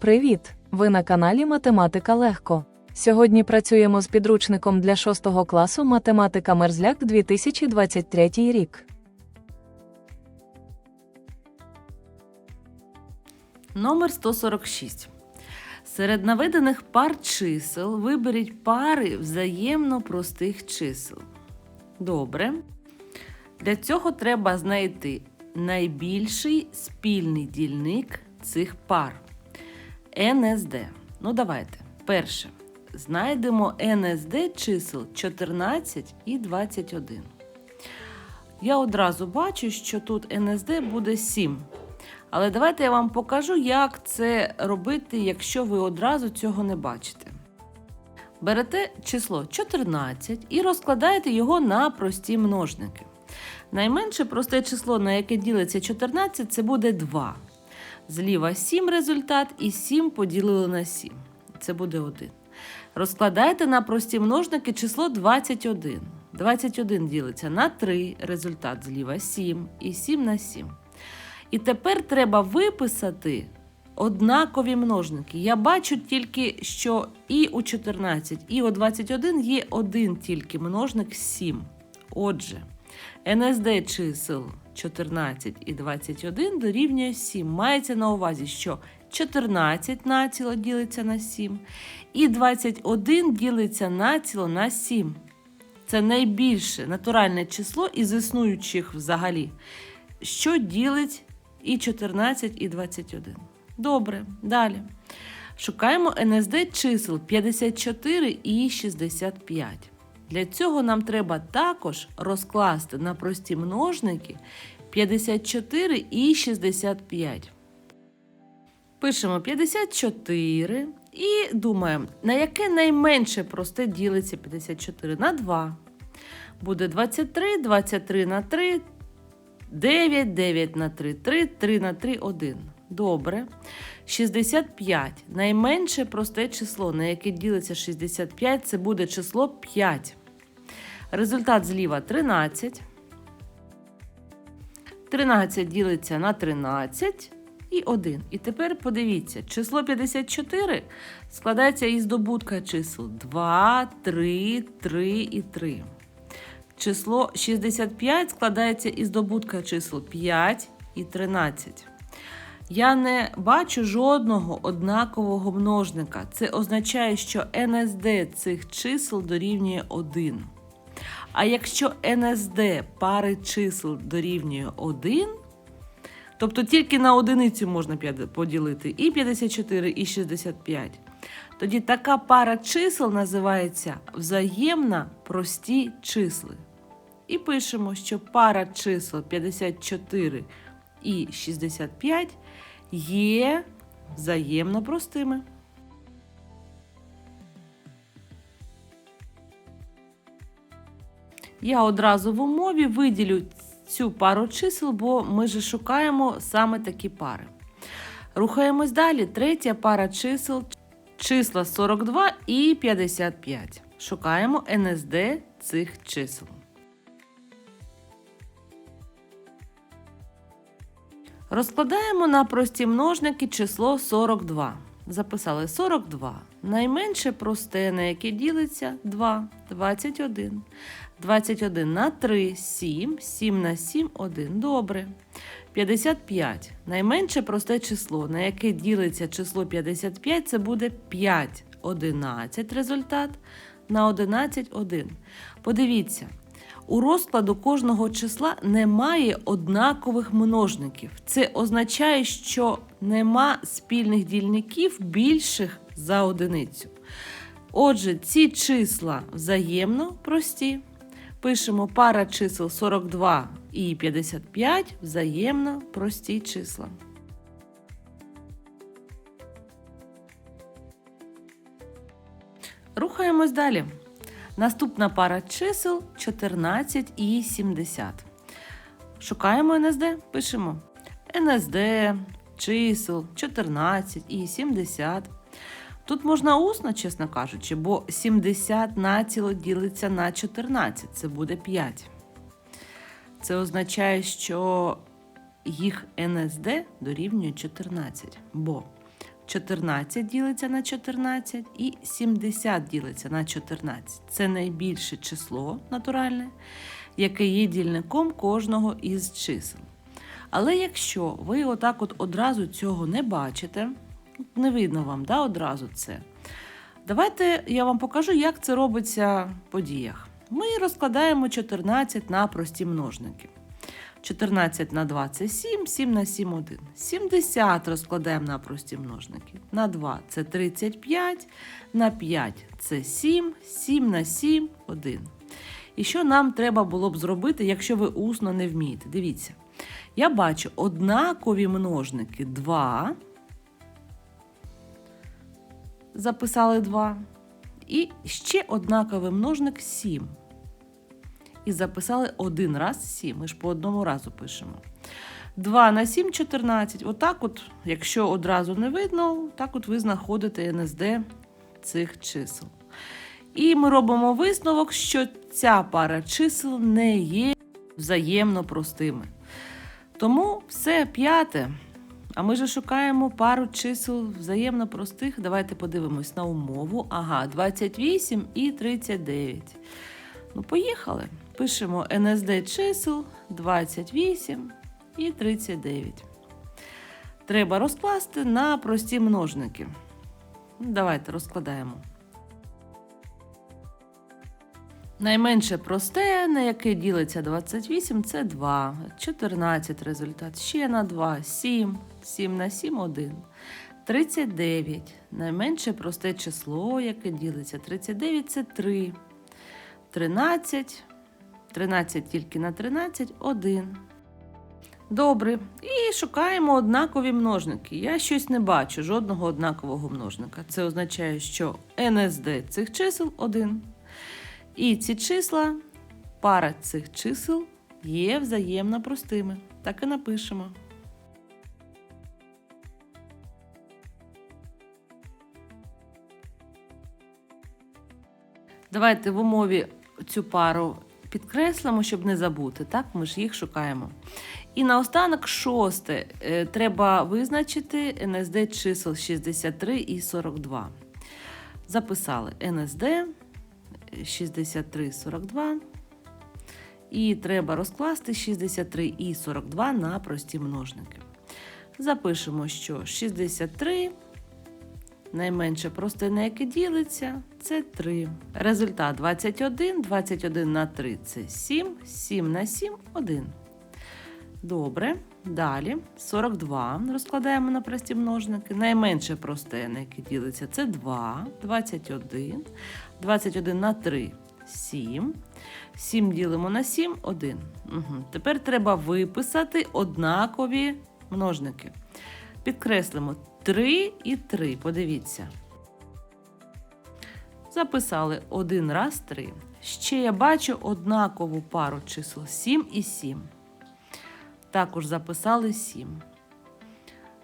Привіт! Ви на каналі Математика Легко. Сьогодні працюємо з підручником для 6 класу Математика Мерзляк 2023 рік. Номер 146. Серед наведених пар чисел виберіть пари взаємно простих чисел. Добре. Для цього треба знайти найбільший спільний дільник цих пар. НСД. Ну, давайте. Перше. Знайдемо НСД чисел 14 і 21. Я одразу бачу, що тут НСД буде 7. Але давайте я вам покажу, як це робити, якщо ви одразу цього не бачите. Берете число 14 і розкладаєте його на прості множники. Найменше просте число, на яке ділиться 14, це буде 2. Зліва 7 результат і 7 поділили на 7. Це буде 1. Розкладайте на прості множники число 21. 21 ділиться на 3, результат зліва 7 і 7 на 7. І тепер треба виписати однакові множники. Я бачу тільки, що і у 14, і у 21 є один тільки множник 7. Отже, НСД чисел 14 і 21 дорівнює 7. Мається на увазі, що 14 націло ділиться на 7, і 21 ділиться націло на 7. Це найбільше натуральне число із існуючих взагалі, що ділить і 14, і 21. Добре, далі. Шукаємо НСД чисел 54 і 65. Для цього нам треба також розкласти на прості множники 54 і 65. Пишемо 54 і думаємо, на яке найменше просте ділиться 54 на 2. Буде 23, 23 на 3, 9, 9 на 3, 3, 3 на 3, 1. Добре. 65. Найменше просте число, на яке ділиться 65, це буде число 5. Результат зліва 13. 13 ділиться на 13 і 1. І тепер подивіться, число 54 складається із добутка чисел 2, 3, 3 і 3. Число 65 складається із добутка чисел 5 і 13. Я не бачу жодного однакового множника. Це означає, що НСД цих чисел дорівнює 1. А якщо НСД пари чисел дорівнює 1, тобто тільки на одиницю можна поділити і 54, і 65, тоді така пара чисел називається взаємна прості числи. І пишемо, що пара чисел 54 і 65 є взаємно простими. Я одразу в умові виділю цю пару чисел, бо ми же шукаємо саме такі пари. Рухаємось далі. Третя пара чисел числа 42 і 55. Шукаємо НСД цих чисел. Розкладаємо на прості множники число 42. Записали 42. Найменше просте, на яке ділиться 2, 21. 21 на 3, 7, 7 на 7, 1. Добре. 55. Найменше просте число, на яке ділиться число 55, це буде 5. 11 результат на 11 1. Подивіться, у розкладу кожного числа немає однакових множників. Це означає, що нема спільних дільників більших за одиницю. Отже, ці числа взаємно прості. Пишемо пара чисел 42 і 55 взаємно прості числа. Рухаємось далі. Наступна пара чисел 14 і 70. Шукаємо НСД, пишемо НСД, чисел 14 і 70. Тут можна усно, чесно кажучи, бо 70 націло ділиться на 14, це буде 5. Це означає, що їх НСД дорівнює 14, бо 14 ділиться на 14 і 70 ділиться на 14. Це найбільше число натуральне, яке є дільником кожного із чисел. Але якщо ви отак от одразу цього не бачите, не видно вам да, одразу це. Давайте я вам покажу, як це робиться по діях. Ми розкладаємо 14 на прості множники. 14 на 2 це 7, 7 на 7 1. 70 розкладаємо на прості множники. На 2 це 35, на 5 це 7, 7 на 7 1. І що нам треба було б зробити, якщо ви усно не вмієте? Дивіться. Я бачу однакові множники 2. Записали 2. І ще однаковий множник 7. І записали один раз 7. Ми ж по одному разу пишемо. 2 на 7 14. Отак, от, якщо одразу не видно, так от ви знаходите НСД цих чисел. І ми робимо висновок, що ця пара чисел не є взаємно простими. Тому все п'яте. А ми же шукаємо пару чисел взаємно простих. Давайте подивимось на умову. Ага, 28 і 39. Ну, поїхали. Пишемо НСД чисел 28 і 39. Треба розкласти на прості множники. Давайте розкладаємо. Найменше просте, на яке ділиться 28, це 2. 14 результат. Ще на 2. 7. 7 на 7 1. 39. Найменше просте число, яке ділиться 39, це 3. 13. 13 тільки на 13 1. Добре. І шукаємо однакові множники. Я щось не бачу, жодного однакового множника. Це означає, що НСД цих чисел 1. І ці числа, пара цих чисел є взаємно простими. Так і напишемо. Давайте в умові цю пару підкреслимо, щоб не забути. Так, ми ж їх шукаємо. І наостанок шосте. Е, Треба визначити НСД чисел 63 і 42. Записали НСД 63 42. І треба розкласти 63 і 42 на прості множники. Запишемо, що 63 найменше просте, на яке ділиться, це 3. Результат 21, 21 на 3 це 7, 7 на 7 1. Добре. Далі 42 розкладаємо на прості множники. Найменше просте, на яке ділиться, це 2, 21. 21 на 3 7. 7 ділимо на 7 1. Угу. Тепер треба виписати однакові множники. Підкреслимо 3 і 3. Подивіться. Записали один раз 3. Ще я бачу однакову пару чисел 7 і 7. Також записали 7.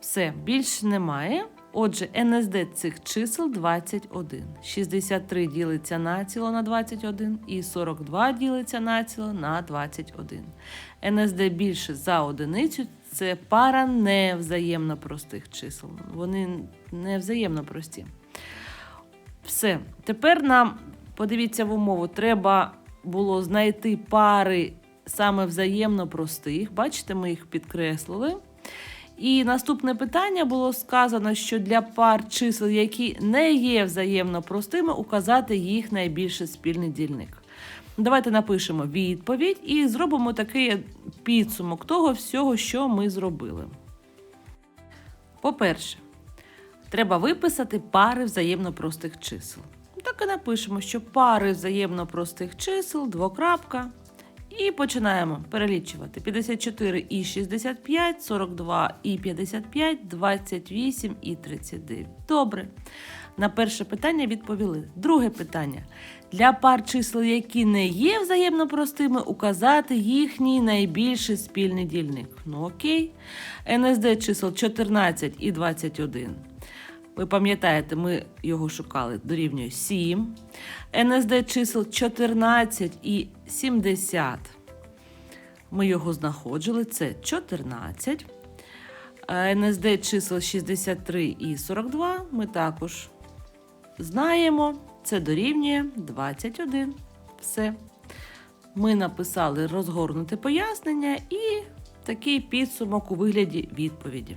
Все, більш немає. Отже, НСД цих чисел 21. 63 ділиться націло на 21 і 42 ділиться націло на 21. НСД більше за одиницю це пара невзаємно простих чисел. Вони не взаємно прості. Все. Тепер нам, подивіться в умову, треба було знайти пари саме взаємно простих. Бачите, ми їх підкреслили. І наступне питання було сказано, що для пар чисел, які не є взаємно простими, указати їх найбільший спільний дільник. Давайте напишемо відповідь і зробимо такий підсумок того всього, що ми зробили. По-перше, треба виписати пари взаємно простих чисел. Так і напишемо, що пари взаємно простих чисел, двокрапка. І починаємо перелічувати 54 і 65, 42 і 55, 28 і 39. Добре. На перше питання відповіли. Друге питання. Для пар чисел, які не є взаємно простими, указати їхній найбільший спільний дільник. Ну окей. НСД чисел 14 і 21. Ви пам'ятаєте, ми його шукали дорівнює 7. НСД чисел 14 і 70. Ми його знаходили, це 14. НСД чисел 63 і 42 ми також знаємо. Це дорівнює 21. Все. Ми написали розгорнуте пояснення і такий підсумок у вигляді відповіді.